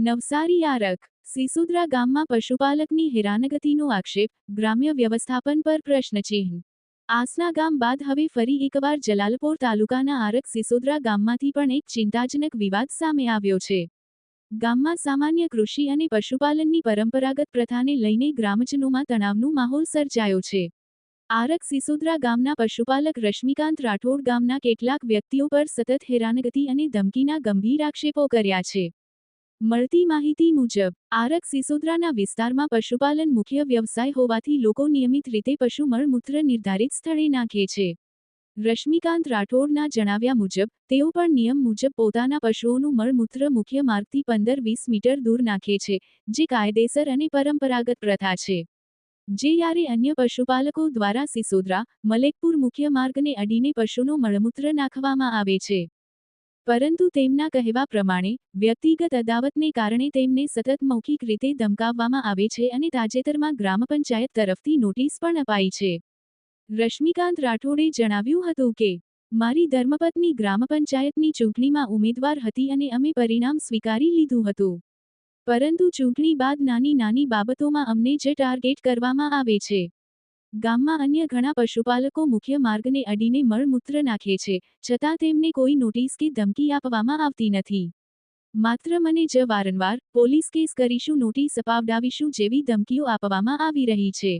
નવસારી આરક, સિસુદ્રા ગામમાં પશુપાલકની હેરાનગતિનો આક્ષેપ, ગ્રામ્ય વ્યવસ્થાપન પર પ્રશ્નચિહ્ન આસના ગામ બાદ હવે ફરી એકવાર જલાલપોર તાલુકાના આરક, સિસોદરા ગામમાંથી પણ એક ચિંતાજનક વિવાદ સામે આવ્યો છે. ગામમાં સામાન્ય કૃષિ અને પશુપાલનની પરંપરાગત પ્રથાને લઈને ગ્રામજનોમાં તણાવનું માહોલ સર્જાયો છે. આરક, સિસોદરા ગામના પશુપાલક રશ્મિકાંત રાઠોડ ગામના કેટલાક વ્યક્તિઓ પર સતત હેરાનગતિ અને ધમકીના ગંભીર આક્ષેપો કર્યા છે. મળતી માહિતી મુજબ, આરક સિસોદરાના વિસ્તારમાં પશુપાલન મુખ્ય વ્યવસાય હોવાથી લોકો નિયમિત રીતે પશુ મળમૂત્ર નિર્ધારિત સ્થળે નાખે છે. રશ્મિકાંત રાઠોડના જણાવ્યા મુજબ, તેઓ પણ નિયમ મુજબ પોતાના પશુઓનું મળમૂત્ર મુખ્ય માર્ગથી પંદર વીસ મીટર દૂર નાખે છે, જે કાયદેસર અને પરંપરાગત પ્રથા છે. જે યારે અન્ય પશુપાલકો દ્વારા સિસોદરા, મલેકપુર મુખ્ય માર્ગને અડીને પશુનો મળમૂત્ર નાખવામાં આવે છે. પરંતુ તેમના કહેવા પ્રમાણે, વ્યક્તિગત અદાવતને કારણે તેમને સતત મૌખિક રીતે ધમકાવવામાં આવે છે અને તાજેતરમાં ગ્રામ પંચાયત તરફથી નોટિસ પણ અપાઈ છે. રશ્મિકાંત રાઠોડે જણાવ્યું હતું કે, મારી ધર્મપત્ની ગ્રામ પંચાયતની ચૂંટણીમાં ઉમેદવાર હતી અને અમે પરિણામ સ્વીકારી લીધું હતું. પરંતુ ચૂંટણી બાદ નાની નાની બાબતોમાં અમને જે ટાર્ગેટ કરવામાં આવે છે ગામમાં અન્ય ઘણા પશુપાલકો મુખ્ય માર્ગને અડીને મળમૂત્ર નાખે છે, છતાં તેમને કોઈ નોટિસ કે ધમકી આપવામાં આવતી નથી. માત્ર મને જ વારંવાર પોલીસ કેસ કરીશું, નોટિસ અપાવડાવીશું જેવી ધમકીઓ આપવામાં આવી રહી છે.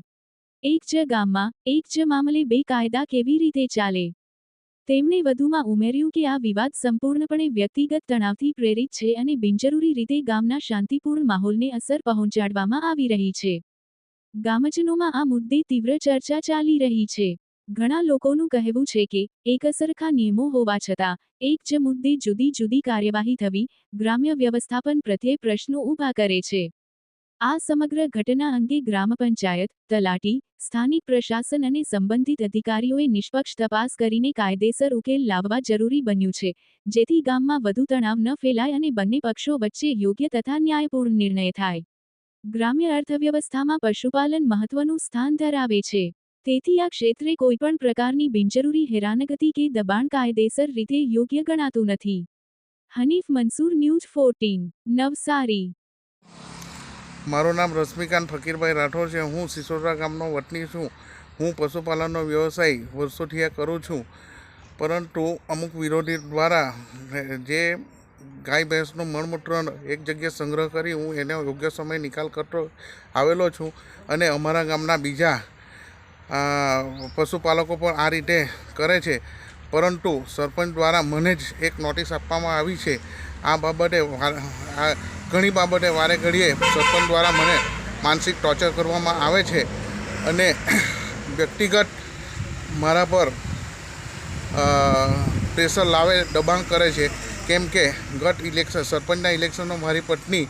એક જ ગામમાં, એક જ મામલે બે કાયદા કેવી રીતે ચાલે? તેમણે વધુમાં ઉમેર્યું કે આ વિવાદ સંપૂર્ણપણે વ્યક્તિગત તણાવથી પ્રેરિત છે અને બિનજરૂરી રીતે ગામના શાંતિપૂર્ણ માહોલને અસર પહોંચાડવામાં આવી રહી છે. ગામજનોમાં આ મુદ્દે તીવ્ર ચર્ચા ચાલી રહી છે. ઘણા લોકોનું કહેવું છે કે એકસરખા નિયમો હોવા છતાં, એક જ મુદ્દે જુદી જુદી કાર્યવાહી થવી, ગ્રામ્ય વ્યવસ્થાપન પ્રત્યે પ્રશ્નો ઊભા કરે છે. આ સમગ્ર ઘટના અંગે ગ્રામ પંચાયત, તલાટી, સ્થાનિક પ્રશાસન અને સંબંધિત અધિકારીઓએ નિષ્પક્ષ તપાસ કરીને કાયદેસર ઉકેલ લાવવા જરૂરી બન્યું છે, જેથી ગામમાં વધુ તણાવ ન ફેલાય અને બંને પક્ષો વચ્ચે યોગ્ય તથા ન્યાયપૂર્ણ નિર્ણય થાય. ગ્રામ્ય અર્થવ્યવસ્થામાં પશુપાલન મહત્વનું સ્થાન ધરાવે છે. તેથી આ ક્ષેત્રે કોઈપણ પ્રકારની બિનજરૂરી હેરાનગતિ કે દબાણ કાયદેસર રીતે યોગ્ય ગણાતું નથી. Hanif Mansoor news fourteen, Navsari. મારું નામ રશ્મિકાંત ફકીરભાઈ રાઠોડ છે. હું સિસોડા ગામનો વતની છું. હું પશુપાલનનો વ્યવસાય વર્ષોથી આ કરું છું. પરંતુ અમુક વિરોધી દ્વારા જે ગાય, ભેંસનો મળમૂત્ર એક જગ્યાએ સંગ્રહ કરી હું એને યોગ્ય સમય નિકાલ કરતો આવેલો છું. અને અમારા ગામના બીજા પશુપાલકો પણ આ રીતે કરે છે. પરંતુ સરપંચ દ્વારા મને જ એક નોટિસ આપવામાં આવી છે. આ બાબતે ઘણી બાબતે વારે ઘડીએ સરપંચ દ્વારા મને માનસિક ટોર્ચર કરવામાં આવે છે. અને વ્યક્તિગત મારા પર પ્રેશર લાવે, દબાણ કરે છે. કેમ કે ગત ઇલેક્શન, સરપંચના ઇલેક્શનમાં મારી પત્ની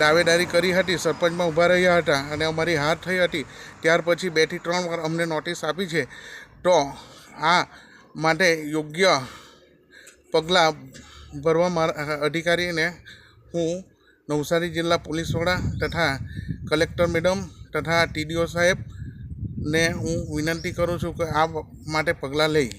દાવેદારી કરી હતી, સરપંચમાં ઊભા રહ્યા હતા અને અમારી હાર થઈ હતી. ત્યાર પછી બેથી ત્રણ વાર અમને નોટિસ આપી છે. તો આ માટે યોગ્ય પગલાં ભરવા મારા અધિકારીને હું નવસારી જિલ્લા પોલીસ વડા તથા કલેક્ટર મેડમ તથા ટીડીઓ સાહેબને હું વિનંતી કરું છું કે આ માટે પગલાં લઈ.